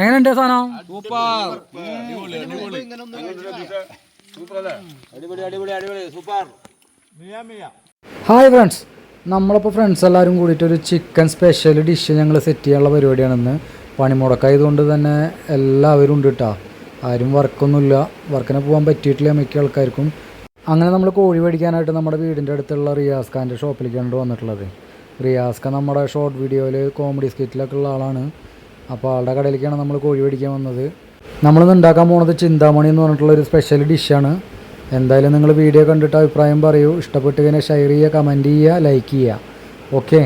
എങ്ങനെയുണ്ട് സാധനം? Hi friends നമ്മളിപ്പോൾ ഫ്രണ്ട്സ് എല്ലാവരും കൂടിയിട്ട് ഒരു ചിക്കൻ സ്പെഷ്യൽ ഡിഷ് ഞങ്ങൾ സെറ്റ് ചെയ്യാനുള്ള പരിപാടിയാണെന്ന്. പണിമുടക്കായതുകൊണ്ട് തന്നെ എല്ലാവരും ഉണ്ട് കേട്ടോ ആരും വർക്കൊന്നുമില്ല. വർക്കിന് പോകാൻ പറ്റിയിട്ടില്ല മിക്ക ആൾക്കാർക്കും. അങ്ങനെ നമ്മൾ കോഴി മേടിക്കാനായിട്ട് നമ്മുടെ വീടിന്റെ അടുത്തുള്ള റിയാസ് ഖാന്റെ ഷോപ്പിലേക്കാണ് വന്നിട്ടുള്ളത്. റിയാസ് ഖാൻ നമ്മുടെ ഷോർട്ട് വീഡിയോയിൽ കോമഡി സ്കിറ്റിലൊക്കെ ഉള്ള ആളാണ്. അപ്പോൾ ആളുടെ കടയിലേക്കാണ് നമ്മൾ കോഴി മേടിക്കാൻ വന്നത്. നമ്മളിന്ന് ഉണ്ടാക്കാൻ പോണത് ചിന്താമണി എന്ന് പറഞ്ഞിട്ടുള്ള ഒരു സ്പെഷ്യൽ ഡിഷാണ് എന്തായാലും നിങ്ങൾ വീഡിയോ കണ്ടിട്ട് അഭിപ്രായം പറയൂ. ഇഷ്ടപ്പെട്ട് കഴിഞ്ഞാൽ ഷെയർ ചെയ്യുക കമന്റ് ചെയ്യുക ലൈക്ക് ചെയ്യുക. ഓക്കെ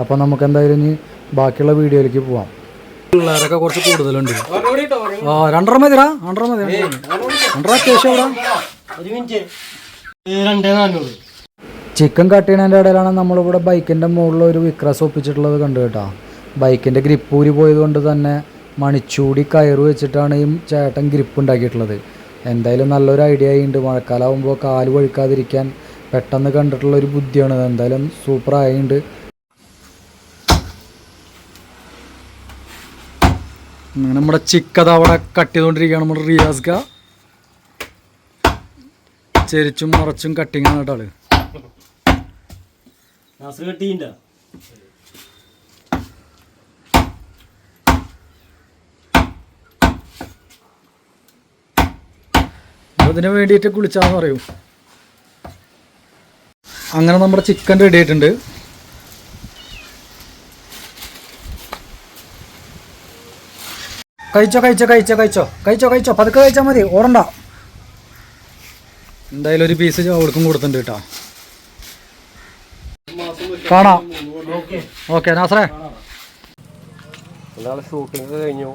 അപ്പോൾ നമുക്ക് എന്തായാലും ഇനി ബാക്കിയുള്ള വീഡിയോയിലേക്ക് പോവാം. പിള്ളേരൊക്കെ കുറച്ച് കൂടുതലുണ്ട്. ആ രണ്ടര മതിരാ രണ്ടര മതി രണ്ടര അത്യാവശ്യം ചിക്കൻ കട്ട് ചെയ്യണതിന്റെ ഇടയിലാണ് നമ്മളിവിടെ ബൈക്കിന്റെ മുകളിൽ ഒരു വിക്രസ് ഒപ്പിച്ചിട്ടുള്ളത് കണ്ടു കേട്ടോ. ബൈക്കിന്റെ ഗ്രിപ്പ് ഊരി പോയതുകൊണ്ട് തന്നെ മണിച്ചൂടി കയറ് വെച്ചിട്ടാണ് ഈ ചേട്ടൻ ഗ്രിപ്പ് ഉണ്ടാക്കിയിട്ടുള്ളത്. എന്തായാലും നല്ലൊരു ഐഡിയ ഉണ്ട് മഴക്കാലാവുമ്പോൾ കാൽ വഴുക്കാതിരിക്കാൻ പെട്ടെന്ന് കണ്ടിട്ടുള്ള ഒരു ബുദ്ധിയാണ്. എന്തായാലും സൂപ്പർ ആയിട്ടുണ്ട്. അങ്ങനെ നമ്മുടെ ചിക്കത് അവിടെ കട്ട് ചെയ്തുകൊണ്ടിരിക്കുകയാണ് നമ്മുടെ റിയാസ്ക ചെരിച്ചും മറച്ചും കട്ടിങ്ങാണ് കേട്ടോ ആൾ. കെട്ടിയില്ല ഇതിന് വേണ്ടിയിട്ട് കുളിച്ചാന്ന് പറയും. അങ്ങനെ നമ്മുടെ ചിക്കൻ റെഡി ആയിട്ടുണ്ട്. കഴിച്ചോ കഴിച്ചോ കഴിച്ചോ കഴിച്ചോ കഴിച്ചോ കഴിച്ചോ. പതുക്കെ കഴിച്ചാൽ മതി ഓടണ്ട. എന്തായാലും ഒരു പീസ് അവൾക്കും കൊടുത്തിട്ടുണ്ട് കേട്ടോ. കാണാം. ഓക്കെ നാസറേ. ഷൂട്ടിങ് ഷൂട്ടിംഗ് കഴിഞ്ഞു.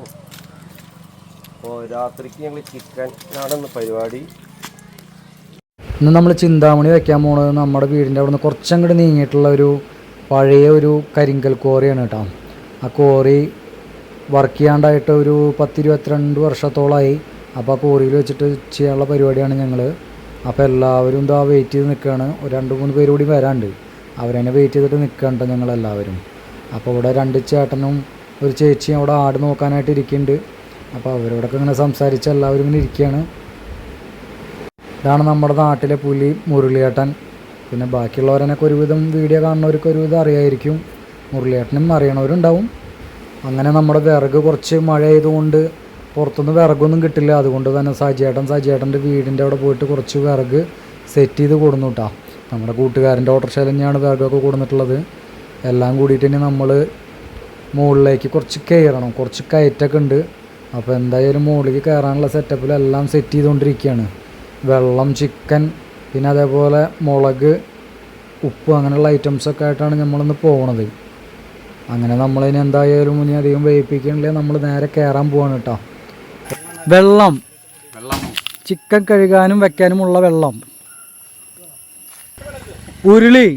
അപ്പോൾ രാത്രിക്ക് ഞങ്ങൾ ചിക്കൻ നടന്ന് പരിപാടി. ഇന്ന് നമ്മൾ ചിന്താമണി വയ്ക്കാൻ പോണത് നമ്മുടെ വീടിന്റെ അവിടെ നിന്ന് കുറച്ചങ്ങോട്ട് നീങ്ങിയിട്ടുള്ള ഒരു പഴയ ഒരു കരിങ്കൽ കോറിയാണ് കേട്ടോ ആ കോറി വർക്ക് ചെയ്യാണ്ടായിട്ട് ഒരു പത്തിരുപത്തിരണ്ട് വർഷത്തോളമായി അപ്പോൾ ആ കോറിയിൽ വെച്ചിട്ട് ചെയ്യാനുള്ള പരിപാടിയാണ് ഞങ്ങൾ അപ്പോൾ എല്ലാവരും ഇതാ വെയിറ്റ് ചെയ്ത് നിൽക്കുകയാണ് ഒരു രണ്ട് മൂന്ന് പേര് കൂടി വരാണ്ട്. അവരെന്നെ വെയിറ്റ് ചെയ്തിട്ട് നിൽക്കണ്ട ഞങ്ങളെല്ലാവരും. അപ്പോൾ ഇവിടെ രണ്ട് ചേട്ടനും ഒരു ചേച്ചിയും അവിടെ ആട് നോക്കാനായിട്ട് ഇരിക്കുന്നുണ്ട് അപ്പോൾ അവരോടൊക്കെ ഇങ്ങനെ സംസാരിച്ച് എല്ലാവരും ഇങ്ങനെ ഇരിക്കുകയാണ് ഇതാണ് നമ്മുടെ നാട്ടിലെ പുലി മുരളിയേട്ടൻ. പിന്നെ ബാക്കിയുള്ളവരനൊക്കെ ഒരുവിധം വീഡിയോ കാണുന്നവർക്ക് ഒരുവിധം അറിയായിരിക്കും. മുരളിയേട്ടനും അറിയണവരുണ്ടാവും. അങ്ങനെ നമ്മുടെ വിറക് കുറച്ച് മഴ ആയതുകൊണ്ട് പുറത്തുനിന്ന് വിറകൊന്നും കിട്ടില്ല. അതുകൊണ്ട് തന്നെ സജിയേട്ടൻ സജിയേട്ടന്റെ വീടിന്റെ അവിടെ പോയിട്ട് കുറച്ച് വിറക് സെറ്റ് ചെയ്ത് കൊടുന്നു കേട്ടോ നമ്മുടെ കൂട്ടുകാരന്റെ ഓട്ടർഷയിൽ തന്നെയാണ് വിറകൊക്കെ കൊടുന്നിട്ടുള്ളത്. എല്ലാം കൂടിയിട്ട് ഇനി നമ്മൾ മുകളിലേക്ക് കുറച്ച് കയറണം. കുറച്ച് കയറ്റൊക്കെ ഉണ്ട്. അപ്പോൾ എന്തായാലും മുകളിലേക്ക് കയറാനുള്ള സെറ്റപ്പിലെല്ലാം സെറ്റ് ചെയ്തുകൊണ്ടിരിക്കുകയാണ് വെള്ളം ചിക്കൻ പിന്നെ അതേപോലെ മുളക് ഉപ്പ് അങ്ങനെയുള്ള ഐറ്റംസൊക്കെ ആയിട്ടാണ് നമ്മളിന്ന് പോകണത് അങ്ങനെ നമ്മളിനി എന്തായാലും ഇനി അധികം വേവിപ്പിക്കണില്ല നമ്മൾ നേരെ കയറാൻ പോവാണ് കേട്ടോ വെള്ളം. ചിക്കൻ കഴുകാനും വെക്കാനുമുള്ള വെള്ളം. ഉരുളി.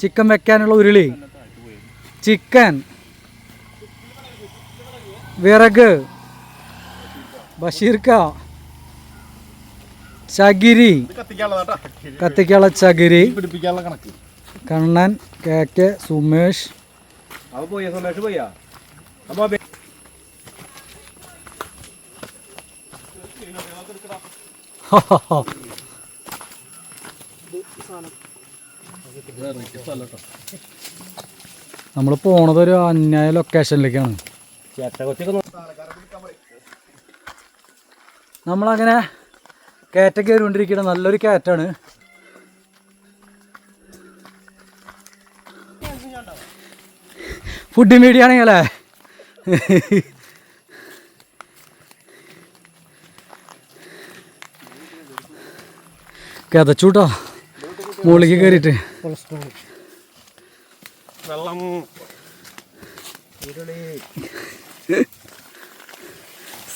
ചിക്കൻ വെക്കാനുള്ള ഉരുളി. ചിക്കൻ വിറക്. ബഷീർക്ക. ചകിരി. കത്തിക്കാനുള്ള ചകിരി. Kannan K K Sumesh. നമ്മൾ പോണത് ഒരു അന്യായ ലൊക്കേഷനിലേക്കാണ് ചേട്ട കൊച്ചൊക്കെ നമ്മളങ്ങനെ കയറ്റം കയറിക്കൊണ്ടിരിക്കുന്ന നല്ലൊരു കയറ്റാണ്. ഫുഡ് മീഡിയ ആണെങ്കിലേ കഥച്ചൂട്ടോ മുകളിലേക്ക് കയറിയിട്ട്. വെള്ളം.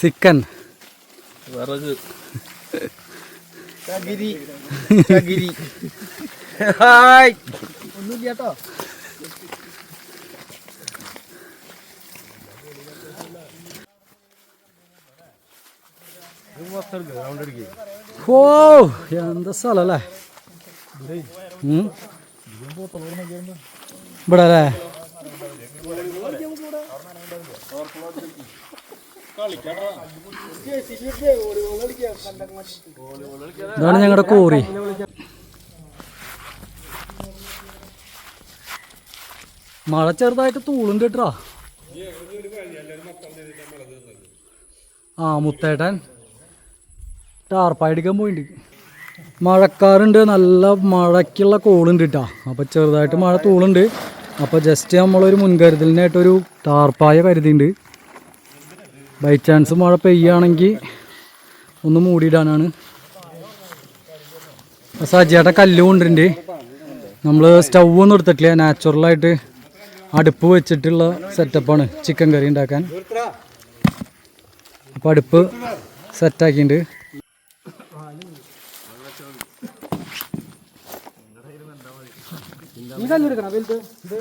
ചിക്കൻ വിറക്. ചകിരി. ചകിരി. ഹായ്. ഒന്നുമില്ല കേട്ടോ ഓ എന്താ സ്ഥലല്ലേ. ഇവിടെ അല്ലേ ഇതാണ് ഞങ്ങളുടെ കോറി മഴ ചെറുതായിട്ട് തൂളുണ്ട് കേട്ടാ. ആ മുത്തേട്ടൻ ടാർപ്പായടിക്കാൻ പോയിട്ടുണ്ട് മഴക്കാറുണ്ട് നല്ല മഴയ്ക്കുള്ള കോളുണ്ട് കേട്ടാ. അപ്പോൾ ചെറുതായിട്ട് മഴ തൂളുണ്ട്. അപ്പോൾ ജസ്റ്റ് നമ്മളൊരു മുൻകരുതലിനായിട്ടൊരു ടാർപ്പായ കരുതിയിട്ടുണ്ട് ബൈ ചാൻസ് മഴ പെയ്യുകയാണെങ്കിൽ ഒന്ന് മൂടിയിടാനാണ്. സജിയേട്ട കല്ല് കൊണ്ടിട്ടുണ്ട്. നമ്മൾ സ്റ്റൗ ഒന്നും എടുത്തിട്ടില്ല. നാച്ചുറലായിട്ട് അടുപ്പ് വെച്ചിട്ടുള്ള സെറ്റപ്പാണ് ചിക്കൻ കറി ഉണ്ടാക്കാൻ. അപ്പം അടുപ്പ് സെറ്റാക്കിയിട്ടുണ്ട് ഈ കല്ലെടുക്കണം വലുത്? ഇത്?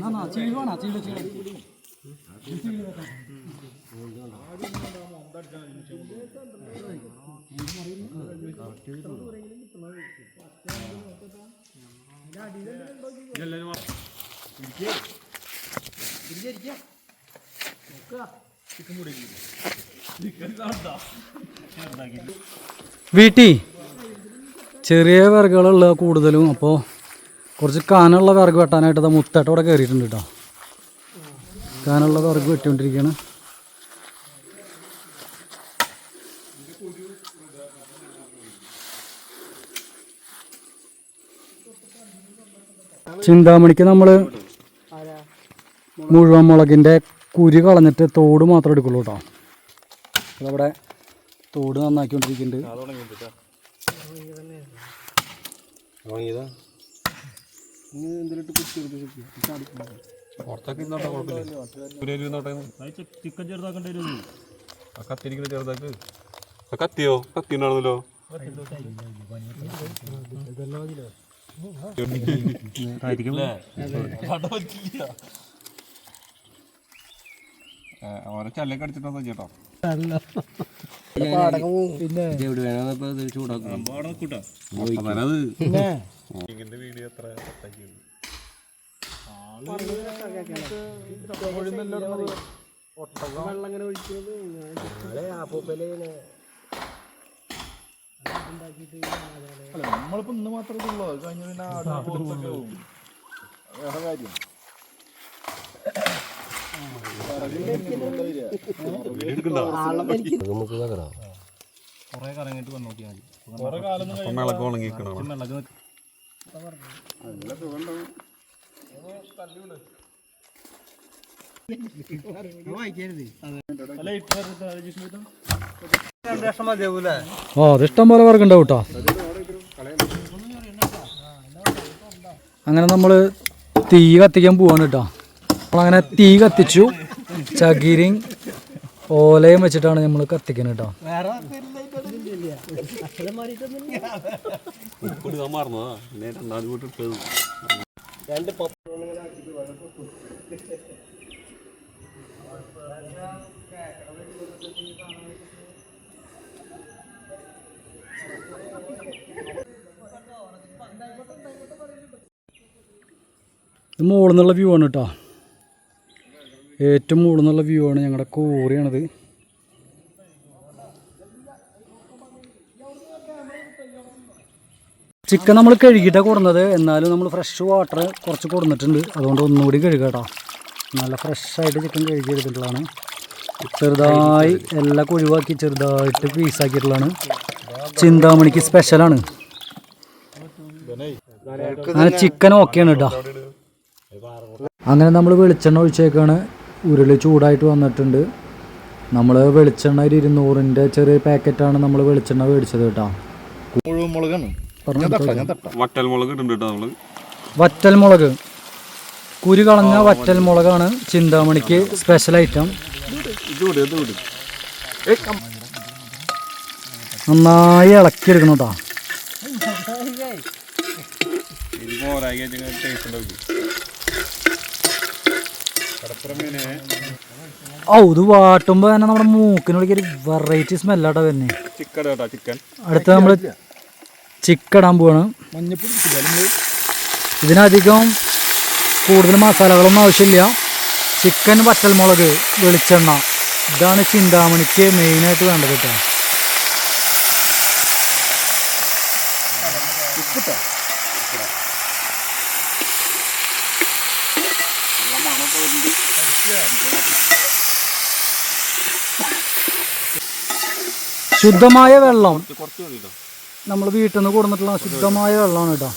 ആ ചീട് വേണോ ചീട് ചീട് വീട്ടി ചെറിയ വിറകുകളുള്ള കൂടുതലും അപ്പോൾ കുറച്ച് കാനുള്ള വിറക് വെട്ടാനായിട്ട് അത് മുത്തായിട്ട് ഇവിടെ കയറിയിട്ടുണ്ട് കേട്ടോ കാനുള്ള വിറക് വെട്ടിക്കൊണ്ടിരിക്കുകയാണ് ചിന്താമണിക്ക് നമ്മൾ മുഴുവൻ മുളകിന്റെ കുരി കളഞ്ഞിട്ട് തോട് മാത്രം എടുക്കുള്ളൂ കേട്ടോ. അതവിടെ തോട് നന്നാക്കിക്കൊണ്ടിരിക്കുന്നുണ്ട്. പുറത്തൊക്കെ ഇരുന്നോട്ടെ കുഴപ്പമില്ല. ഇരുന്നോട്ടെ ചിക്കൻ ചെറുതാക്കേണ്ടി വരും. ആ കത്തിരിക്കുന്ന ചെറുതാക്ക്. ആ കത്തിയോ? കത്തി ഉണ്ടായിരുന്നല്ലോ ഓരോ ചല്ലൊക്കെ അടിച്ചിട്ടോ ചേട്ടോ നമ്മളിപ്പോ ഇന്ന് മാത്രമേ ഉള്ളൂ. അത് കഴിഞ്ഞ പിന്നെ വേറെ പുറത്തൊക്കെ കുറെ കറങ്ങിട്ട് വന്നോക്കിയാൽ മതി കുറെ കാലം മിളക് ഓ അങ്ങനെ നമ്മൾ തീ കത്തിക്കാൻ പോവാണ് കേട്ടോ നമ്മളങ്ങനെ തീ കത്തിച്ചു. ചകിരിയും ഓലയും വെച്ചിട്ടാണ് നമ്മൾ കത്തിക്കുന്നത് കേട്ടോ. ഇത് മുകളിൽ നിന്നുള്ള വ്യൂ ആണ് കേട്ടോ. ഏറ്റവും മുകളിൽ വ്യൂ ആണ് ഞങ്ങളുടെ കോറിയാണത്. ചിക്കൻ നമ്മൾ കഴുകിയിട്ടാണ് കൊടുന്നത്. എന്നാലും നമ്മൾ ഫ്രഷ് വാട്ടർ കുറച്ച് കൊടുന്നിട്ടുണ്ട്. അതുകൊണ്ട് ഒന്നുകൂടി കഴുകട്ടോ കേട്ടോ നല്ല ഫ്രഷായിട്ട് ചിക്കൻ കഴുകി എടുത്തിട്ടുള്ളതാണ്. ചെറുതായി എല്ലാം ഒഴിവാക്കി ചെറുതായിട്ട് പീസാക്കിയിട്ടുള്ളതാണ് ചിന്താമണിക്ക് സ്പെഷ്യലാണ് അങ്ങനെ ചിക്കൻ ഓക്കെയാണ് കേട്ടോ അങ്ങനെ നമ്മൾ വെളിച്ചെണ്ണ ഒഴിച്ചേക്കാണ്. ഉരുളി ചൂടായിട്ട് വന്നിട്ടുണ്ട്. നമ്മൾ വെളിച്ചെണ്ണ ഒരു ഇരുന്നൂറിന്റെ ചെറിയ പാക്കറ്റാണ് നമ്മൾ വെളിച്ചെണ്ണ മേടിച്ചത് കേട്ടോ. വറ്റൽമുളക് വറ്റൽ മുളക് കുരു കളഞ്ഞ വറ്റൽ മുളകാണ് ചിന്താമണിക്ക് സ്പെഷ്യൽ ഐറ്റം നന്നായി ഇളക്കി എടുക്കണം കേട്ടോ ഇത് വാട്ടുമ്പോൾ തന്നെ നമ്മുടെ മൂക്കിനുള്ളിൽ ഒരു വെറൈറ്റി സ്മെല്ലാട്ടോ ചിക്കൻ. അടുത്ത നമ്മൾ ചിക്കടാൻ ഇടാൻ പോവാണ്. മഞ്ഞപ്പൊടി ഇതിനധികം കൂടുതൽ മസാലകളൊന്നും ആവശ്യമില്ല. ചിക്കൻ വറ്റൽമുളക് വെളിച്ചെണ്ണ. ഇതാണ് ചിന്താമണിക്ക് മെയിനായിട്ട് വേണ്ടത് കേട്ടോ. ശുദ്ധമായ വെള്ളം. നമ്മൾ വീട്ടിൽ നിന്ന് കൊടുന്നിട്ടുള്ള ശുദ്ധമായ വെള്ളമാണ് കേട്ടോ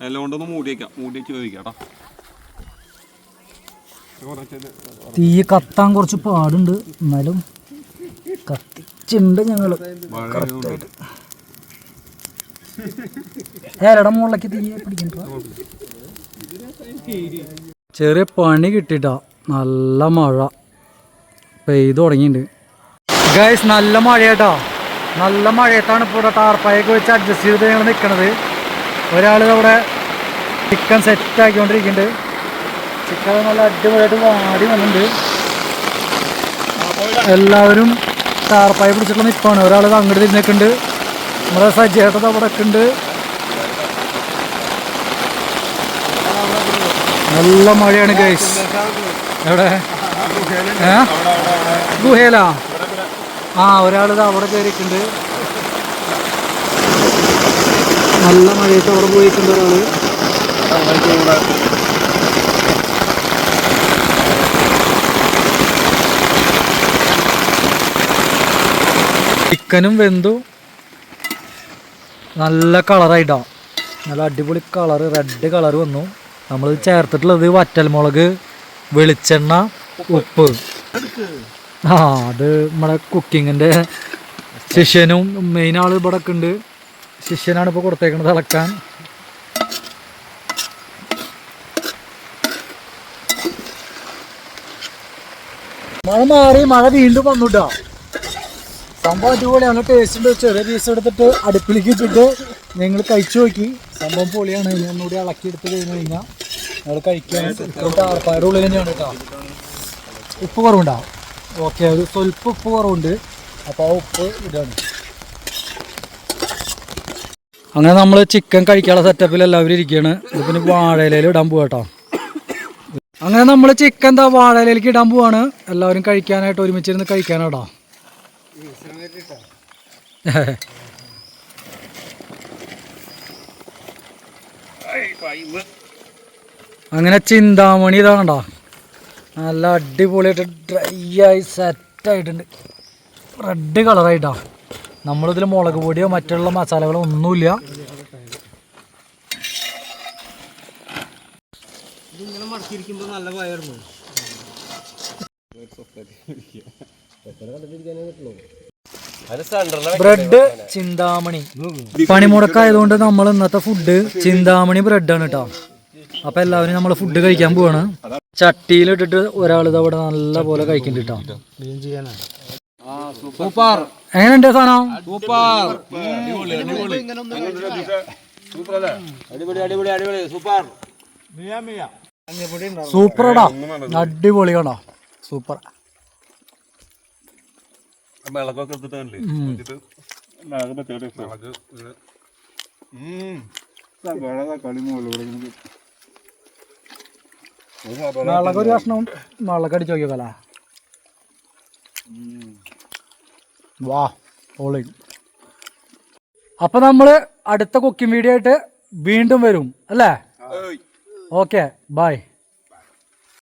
എല്ലാം കൊണ്ടൊന്ന് മൂടി വയ്ക്കാം മൂടി വെച്ച് ചോദിക്കാം കേട്ടോ തീ കത്താൻ കുറച്ച് പാടുണ്ട്. എന്നാലും കത്തിച്ചുണ്ട് ഞങ്ങൾ ഏലയുടെ മുകളിലേക്ക് തീ പിടിക്കണ്ട. ചെറിയ പണി കിട്ടിട്ടാ നല്ല മഴ പെയ്ത് തുടങ്ങിയിട്ടുണ്ട്. ഗൈസ് നല്ല മഴയാട്ടോ. നല്ല മഴയത്താണ് ഇപ്പോൾ ഇവിടെ ടാർപ്പായൊക്കെ വെച്ച് അഡ്ജസ്റ്റ് ചെയ്ത് ഞങ്ങൾ നിൽക്കണത് ഒരാൾ അവിടെ ചിക്കൻ സെറ്റ് ആക്കിക്കൊണ്ടിരിക്കുന്നുണ്ട്. ചിക്കൻ നല്ല അടിപൊളിയായിട്ട് വാടി വന്നിട്ടുണ്ട്. എല്ലാവരും ടാർപ്പായി പിടിച്ചിട്ടുള്ള നിൽപ്പാണ് ഒരാൾ അങ്ങോട്ട് തിരിഞ്ഞേക്കുണ്ട് നമ്മുടെ സജ്ജേട്ടത് അവിടെ ഉണ്ട് നല്ല മഴയാണ് ഗൈസ് എവിടെ? ഗുഹേല? ആ ഒരാളിത് അവിടെ കയറിയിട്ടുണ്ട്. നല്ല മഴയത്ത് അവിടെ പോയിട്ടുണ്ട് ഒരാൾ. ചിക്കനും വെന്തു. നല്ല കളറായിട്ടാ നല്ല അടിപൊളി കളർ റെഡ് കളർ വന്നു. നമ്മൾ ചേർത്തിട്ടുള്ളത് വറ്റൽമുളക് വെളിച്ചെണ്ണ ഉപ്പ്. ആ അത് നമ്മുടെ കുക്കിങ്ങിന്റെ ശിഷ്യനും മെയിൻ ആൾ ഇവിടെ ഒക്കെ ഉണ്ട്. ശിഷ്യനാണ് ഇപ്പോൾ കൊടുത്തേക്കുന്നത് ഇളക്കാൻ. മഴ മാറി മഴ വീണ്ടും വന്നുട്ടാ സംഭവം അടിപൊളിയാണ് ടേസ്റ്റ് ഉണ്ട്. ചെറിയ പീസ് എടുത്തിട്ട് അടുപ്പിലേക്ക് ഇട്ടിട്ട് നിങ്ങൾ കഴിച്ചു നോക്കി. സംഭവം പൊളിയാണ്. ഒന്നുകൂടി ഇളക്കി എടുത്ത് കഴിഞ്ഞ് കഴിഞ്ഞാൽ ഞങ്ങൾ കഴിക്കാൻ ആർപ്പായുടെ ഉള്ളിൽ തന്നെയാണ് കേട്ടോ. ഉപ്പ് കുറവുണ്ടോ? ഓക്കെ ഒരു സ്വൽപ്പ് ഉപ്പ് കുറവുണ്ട്. അപ്പോൾ ആ ഉപ്പ് ഇതാണ് അങ്ങനെ നമ്മൾ ചിക്കൻ കഴിക്കാനുള്ള സെറ്റപ്പിൽ എല്ലാവരും ഇരിക്കുകയാണ്. ഇത് പിന്നെ വാഴയിലയിൽ ഇടാൻ പോവാ കേട്ടോ. അങ്ങനെ നമ്മൾ ചിക്കൻ എന്താ വാഴയിലേക്ക് ഇടാൻ പോവാണ്. എല്ലാവരും കഴിക്കാനായിട്ട് ഒരുമിച്ചിരുന്ന് കഴിക്കാനാട്ടോ അങ്ങനെ ചിന്താമണി ഇതാണ്ട. നല്ല അടിപൊളിയായിട്ട് ഡ്രൈ ആയി സെറ്റായിട്ടുണ്ട്. റെഡ് കളറായിട്ടാ. നമ്മളിതിൽ മുളക് പൊടിയോ മറ്റുള്ള മസാലകളോ ഒന്നുമില്ല. അതിന് സെന്ററിലെ ബ്രെഡ് ചിന്താമണി. പണിമുടക്കായതുകൊണ്ട് നമ്മൾ ഇന്നത്തെ ഫുഡ് ചിന്താമണി ആണ് കേട്ടോ അപ്പൊ എല്ലാവരും നമ്മൾ ഫുഡ് കഴിക്കാൻ പോവാണ്. ചട്ടിയിലിട്ടിട്ട് ഒരാൾ ഇതവിടെ നല്ല പോലെ കഴിക്കുന്നുണ്ട് കേട്ടോ എങ്ങനെയുണ്ട് സാധനം? അടിപൊളി അടിപൊളി. അടിപൊളി സൂപ്പർ. സൂപ്പറടാ. അടിപൊളി കണ്ടോ സൂപ്പർ. മിളകൊക്കെ എടുത്തിട്ടല്ലേ കഷ്ണം അടിച്ച് നോക്കിയോക്കല. വാ പൊളി അപ്പൊ നമ്മൾ അടുത്ത കുക്കിംഗ് വീഡിയോ ആയിട്ട് വീണ്ടും വരും അല്ലേ? Okay bye